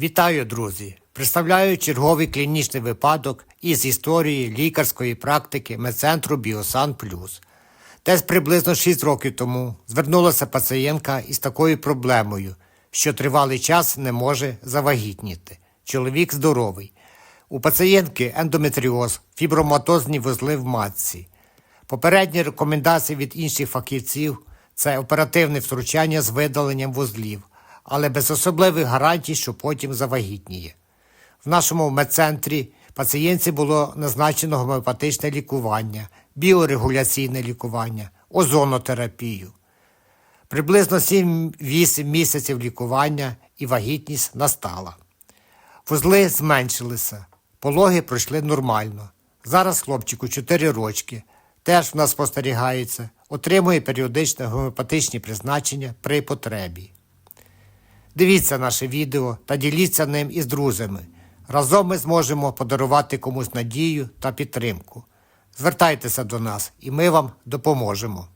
Вітаю, друзі! Представляю черговий клінічний випадок із історії лікарської практики медцентру Біосан Плюс. Десь приблизно 6 років тому звернулася пацієнтка із такою проблемою, що тривалий час не може завагітніти. Чоловік здоровий. У пацієнтки ендометріоз, фіброматозні вузли в матці. Попередні рекомендації від інших фахівців це оперативне втручання з видаленням вузлів, але без особливих гарантій, що потім завагітніє. В нашому медцентрі пацієнтці було назначено гомеопатичне лікування, біорегуляційне лікування, озонотерапію. Приблизно 7-8 місяців лікування і вагітність настала. Вузли зменшилися, пологи пройшли нормально. Зараз хлопчику 4 рочки, теж в нас спостерігається, отримує періодичне гомеопатичні призначення при потребі. Дивіться наше відео та діліться ним із друзями. Разом ми зможемо подарувати комусь надію та підтримку. Звертайтеся до нас, і ми вам допоможемо.